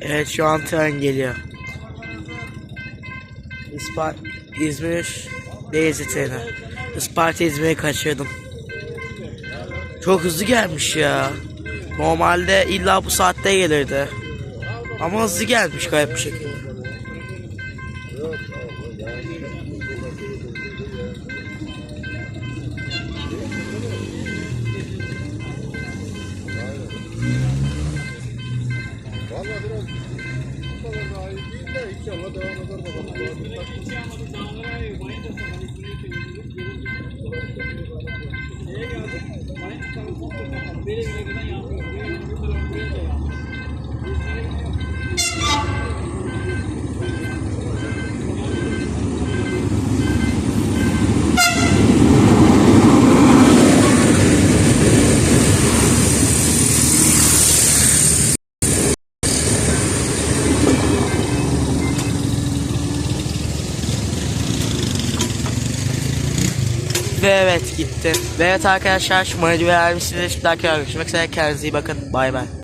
Evet şu an tren geliyor. İspa İzmir Denizli treni. Isparta İzmir'e kaçırdım. Çok hızlı gelmiş ya. Normalde illa bu saatte gelirdi. Ama hızlı gelmiş garip bir şekilde. ಬೇರೆ Ve evet gitti. Ve evet arkadaşlar şu modu vermişsiniz. Bir dahaki görüşmek üzere. Kendinize iyi bakın. Bay bay.